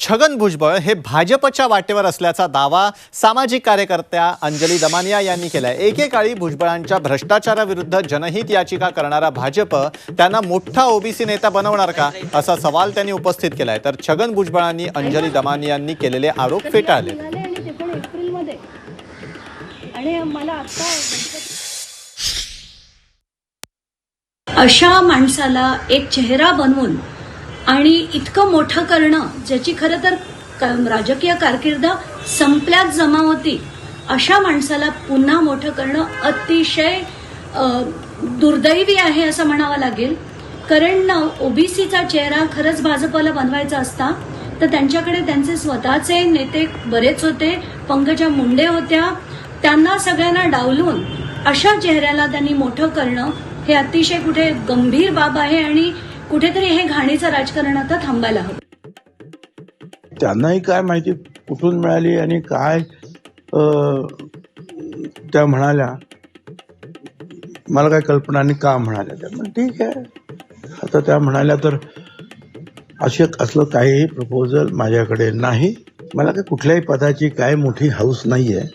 छगन भुजबळ हे भाजपच्या वाटेवर असल्याचा दावा सामाजिक कार्यकर्त्या अंजली दमानिया यांनी केलाय. एकेकाळी भुजबळांच्या भ्रष्टाचाराविरुद्ध जनहित याचिका करणारा भाजप त्यांना मोठा ओबीसी नेता बनवणार का असा सवाल त्यांनी उपस्थित केलाय. तर छगन भुजबळांनी अंजली दमानियांनी केलेले आरोप फेटाळले. अशा माणसाला एक चेहरा बनवून आणि इतकं मोठं करणं ज्याची खरं तर क- राजकीय कारकीर्द संपल्यात जमा होती अशा माणसाला पुन्हा मोठं करणं अतिशय दुर्दैवी आहे असं म्हणावं लागेल. कारण ओबीसीचा चेहरा खरंच भाजपला बनवायचा असता तर त्यांच्याकडे त्यांचे स्वतःचे नेते बरेच होते पंकजा मुंडे होत्या त्यांना सगळ्यांना डावलून अशा चेहऱ्याला त्यांनी मोठं करणं हे अतिशय कुठे गंभीर बाब आहे आणि कुठेतरी हे घाणीचं राजकारण आता थांबायला हवं. त्यांनाही काय माहिती कुठून मिळाली आणि काय त्या म्हणाल्या. मला काय कल्पना आणि का म्हणाल्या त्या. पण ठीक आहे. आता त्या म्हणाल्या तर असे असलं काहीही प्रपोजल माझ्याकडे नाही. मला काय कुठल्याही पदाची काय मोठी हाऊस नाही आहे